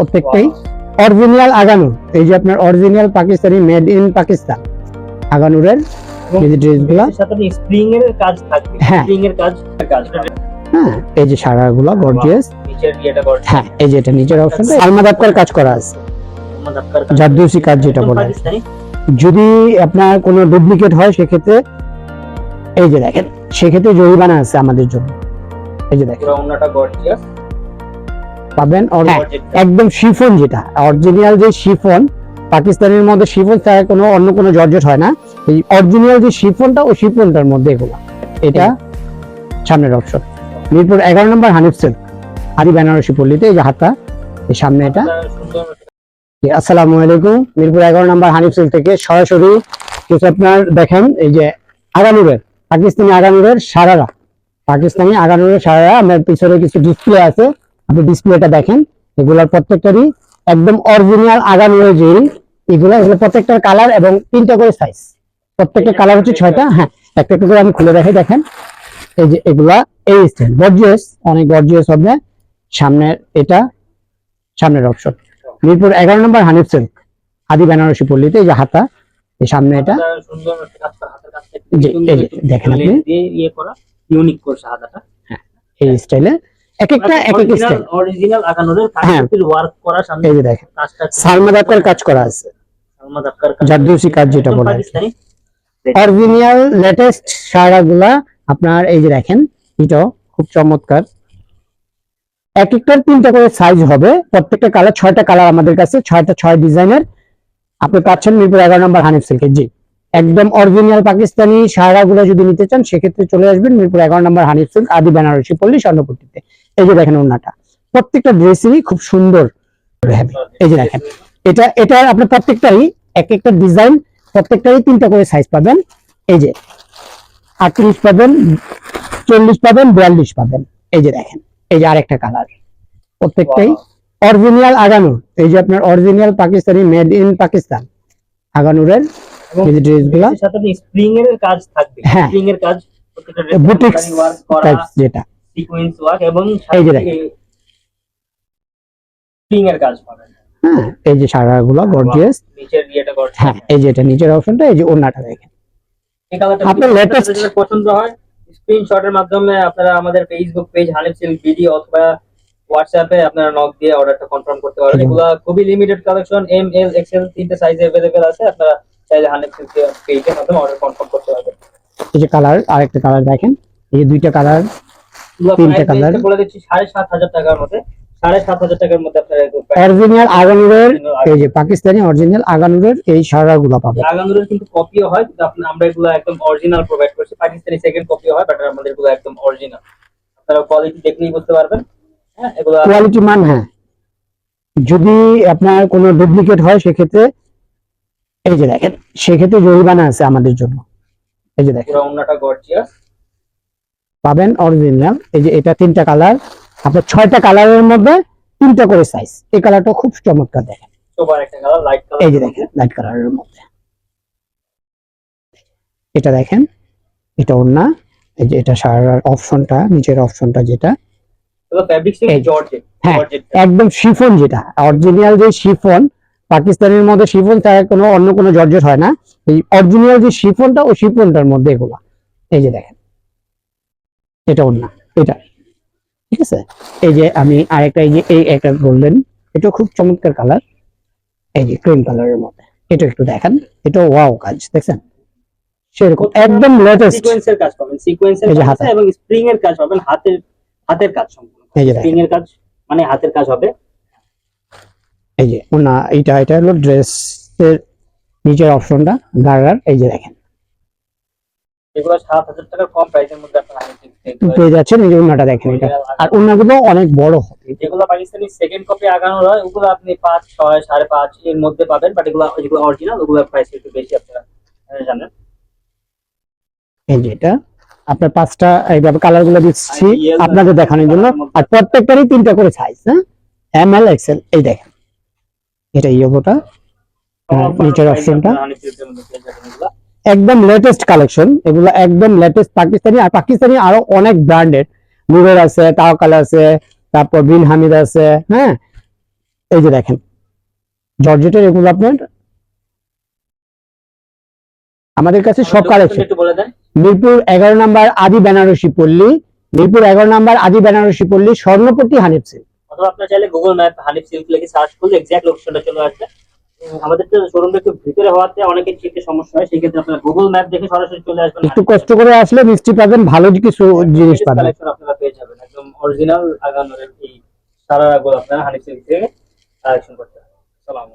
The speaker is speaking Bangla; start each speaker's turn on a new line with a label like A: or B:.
A: প্রত্যেকটাই অরিজিনাল আগানু। এই যে আপনার original Pakistani made in Pakistan আগানুরের এই ড্রেসগুলা
B: এর সাথে স্প্রিং এর কাজ থাকবে।
A: হ্যাঁ।
B: স্প্রিং এর কাজ কাজ
A: হ্যাঁ এই যে সারাগুলো গর্জিয়াস
B: নিচের ইয়েটা করছে
A: হ্যাঁ এই যে এটা নিচের অপশনটা আলমাদাবকার কাজ করা আছে। জারদৌসি কাজ। যেটা বলা। যদি আপনার কোনো ডুপ্লিকেট হয় সেক্ষেত্রে এই যে দেখেন সেক্ষেত্রে জরিমানা আছে আমাদের জন্য। এই যে দেখেন।
B: পুরো ওন্নাটা গর্জিয়াস
A: পাবেন হ্যাঁ, একদম শিফন যেটা অরিজিনাল যে শিফন পাকিস্তানের মধ্যে শিফন ছাড়া কোনো অন্য কোনো জর্জেট হয় না। এই অরিজিনাল যে শিফনটা ও শিফনটার মধ্যে এগুলো। এটা সামনের অপশন মিরপুর এগারো নম্বর হানিফ সিল্ক আরি বেনারসি পল্লীতে এই যে হাতা এই সামনে এটা। আসসালামু আলাইকুম মিরপুর এগারো নম্বর হানিফ সিল্ক থেকে সরাসরি কিছু আপনার দেখেন এই যে আগানুরের পাকিস্তানি আগানুরের সারারা। পাকিস্তানি আগানুরের সারারা আমার পিছনে কিছু ডিসপ্লে আছে। আপনি ডিসপ্লেটা দেখেন এগুলোর প্রত্যেকটারই একদম অরিজিনাল আগানুরের যে এগুলো এগুলো প্রত্যেকটার কালার এবং তিনটা করে সাইজ প্রত্যেকটা কালার হচ্ছে ছয়টা হ্যাঁ একটা একটা করে আমি খুলে দেখাই দেখেন। এই যে এগুলা এই স্টাইল গর্জিয়াস অনেক গর্জিয়াস হবে। সামনের এটা সামনের অপশন মিরপুর এগারো নম্বর হানিফ সিল্ক আদি বেনারসি পল্লীতে এই যে হাতা এই সামনে এটা। দেখেন আপনি।
B: দিয়ে ইয়ে করা ইউনিক করছে হাতাটা।
A: এই স্টাইলে এক একটা এক এক স্টাইল
B: অরিজিনাল আকানুরের
A: হ্যাঁ।
B: কাজের ওয়ার্ক করা সামনে
A: এই যে দেখেন
B: কাজটা
A: সালমাদাকার কাজ করা আছে।
B: সালমান আক্তার
A: জারদৌসি কাজ যেটা বলা অরিজিনাল লেটেস্ট সারাগুলা আপনার এই যে দেখেন এটাও খুব চমৎকার। এক একটার তিনটা করে সাইজ হবে। প্রত্যেকটা কালার ছয়টা কালার আমাদের কাছে ছয়টা ছয় ডিজাইনের আপনি পাচ্ছেন মিরপুর এগারো নম্বর হানিফ সিল্কে জি। একদম অরিজিনাল পাকিস্তানি সারাগুলো যদি নিতে চান সেক্ষেত্রে চলে আসবেন মিরপুর এগারো নম্বর হানিফ সিল্ক আদি বেনারসি পল্লী স্বর্ণপট্টিতে। এই যে দেখেন ওনাটা প্রত্যেকটা ড্রেসেরই খুব সুন্দর। এই যে দেখেন। এটা এটা আপনার প্রত্যেকটারই এক একটা ডিজাইন প্রত্যেকটারই তিনটা করে সাইজ পাবেন। এই যে আটত্রিশ পাবেন চল্লিশ পাবেন বিয়াল্লিশ পাবেন। এই যে দেখেন এই যে আরেকটা কালার প্রত্যেকটাই অরিজিনাল আগানুর। এই যে আপনার original Pakistani made in Pakistan আগানুরের।
B: এবং
A: এই যে ড্রেসগুলা
B: স্প্রিং এর কাজ থাকবে।
A: হ্যাঁ।
B: স্প্রিং এর কাজ
A: বুটিক্স
B: ওয়ার্ক
A: যেটা।
B: সিকোয়েন্স ওয়ার্ক এবং
A: এই যে দেখেন।
B: স্প্রিং এর কাজ পাবেন
A: হ্যাঁ এই যে সারাগুলো গর্জিয়াস
B: নিচের ইয়েটা করছে
A: হ্যাঁ এই যে এটা নিচের অপশনটা এই যে ওনাটা দেখেন
B: এই কালারটা
A: আপনার latest-
B: যদি পছন্দ হয় স্ক্রিনশটের মাধ্যমে আপনারা আমাদের Facebook page Hanif silk video অথবা হোয়াটসঅ্যাপে আপনারা নক দিয়ে অর্ডারটা কনফার্ম করতে পারেন
A: হুম।
B: এগুলা খুবই limited collection M L XL তিনটে সাইজে अवेलेबल আছে আপনারা চাইলে হানিফ সিল্ক পেজের মাধ্যমে অর্ডার কনফার্ম করতে পারবেন
A: এই যে কালার আরেকটা কালার দেখেন এই যে দুইটা কালার
B: এগুলা
A: তিনটে
B: বলে দিচ্ছি সাড়ে সাত হাজার টাকার মধ্যে। সাড়ে সাত হাজার টাকার মধ্যে আপনারা এগুলো পাবেন।
A: অরিজিনাল আগানুরের এই যে পাকিস্তানি অরিজিনাল আগানুরের এই সারাগুলো পাবেন।
B: আগানুরের কিন্তু কপিও হয় কিন্তু আপনি আমরা এগুলো একদম অরিজিনাল প্রোভাইড করছি। পাকিস্তানি সেকেন্ড কপিও হয় বাট আমাদের এগুলো একদম অরিজিনাল আপনারা কোয়ালিটি দেখলেই বুঝতে পারবেন। হ্যাঁ এগুলো
A: কোয়ালিটি মান হ্যাঁ। যদি আপনার কোনো ডুপ্লিকেট হয় সেক্ষেত্রে এই যে দেখেন সেক্ষেত্রে জরিমানা আছে আমাদের জন্য। এই যে দেখেন।
B: পুরো ওন্নাটা গর্জিয়াস
A: পাবেন অরিজিনাল এই যে এটা তিনটা কালার আপনার ছয়টা কালারের মধ্যে তিনটা করে সাইজ এই কালারটা খুব চমৎকার দেখেন। এই যে দেখেন লাইট কালারের মধ্যে। এটা দেখেন এটা ওন্না এই যে এটা সারার অপশনটা নিচের অপশনটা যেটা। হ্যাঁ একদম শিফন যেটা। অরিজিনাল যে শিফন পাকিস্তানের মধ্যে শিফন ছাড়া কোনো অন্য কোনো জর্জেট হয় না। এই অরিজিনাল যে শিফনটা ও শিফনটার মধ্যে এগুলো। এই যে দেখেন এটা অন্য এটা। ঠিক আছে? এই যে আমি আরেকটা এই যে এই একটা বললেন এটা খুব চমৎকার কালার এই যে ক্রিম কালারের মধ্যে এটা একটু দেখেন। এটা ওয়াও কাজ দেখছেন? সেরকম একদম লেটেস্ট
B: সিকোয়েন্সের কাজ পাবেন সিকোয়েন্সের কাজ। এবং স্প্রিং এর কাজ পাবেন হাতের হাতের কাজ সম্পূর্ণ। স্প্রিং এর কাজ মানে হাতের কাজ হবে।
A: এই যে ওনা এইটা এটা হলো ড্রেসের নিচের অপশনটা গার্ডার এই যে দেখেন।
B: এগুলো সাত হাজার টাকার কম প্রাইসের মধ্যে আপনারা পেয়ে
A: যাচ্ছেন এই যে ওনাটা দেখেন এটা। আর ওনাগুলো অনেক বড় হবে।
B: যেগুলো পাকিস্তানি সেকেন্ড কপি আগানো হয় ওগুলো আপনি পাঁচ ছয় সাড়ে পাঁচ এর মধ্যে পাবেন বাট এগুলো যেগুলো অরিজিনাল ওগুলোর প্রাইস একটু বেশি আপনারা জানেন।
A: এই যে এটা আপনার পাঁচটা এইভাবে কালারগুলো দিচ্ছি আপনাদের দেখানোর জন্য। আর প্রত্যেকটারই তিনটা করে সাইজ হ্যাঁ? এম এল এক্সেল এই দেখেন। এটা ইয়োগোটা নিচের অপশনটা একদম লেটেস্ট কালেকশন এগুলো একদম লেটেস্ট পাকিস্তানি আর পাকিস্তানি আরও অনেক ব্র্যান্ডের নূরের আছে তাওকাল আছে তারপর বিন হামিদ আছে হ্যাঁ? এই যে দেখেন জর্জেটের এগুলো আপনার? আমাদের কাছে সব কালেকশন
B: একটু বলে দেন।
A: মিরপুর এগারো নাম্বার আদি বেনারসি পল্লী মিরপুর এগারো নাম্বার আদি বেনারসি পল্লী স্বর্ণপতি হানিফ সিল্ক
B: অথবা আপনারা চাইলে গুগল ম্যাপ হানিফ সিল্ক লিখে সার্চ করলে এক্সাক্ট লোকেশনটা চলে আসবে। আমাদের তো শোরুমটা একটু ভিতরে হওয়াতে অনেকের ক্ষেত্রে সমস্যা হয় সেই ক্ষেত্রে আপনারা গুগল ম্যাপ দেখে সরাসরি চলে আসবেন।
A: একটু কষ্ট করে আসলে মিষ্টি পাবেন ভালো কিছু জিনিস পাবেন।
B: কালেকশন আপনারা পেয়ে যাবেন। একদম অরিজিনাল আগানোর এই সারা গুলো আপনারা সিল্ক থেকে কালেকশন করতে সালাম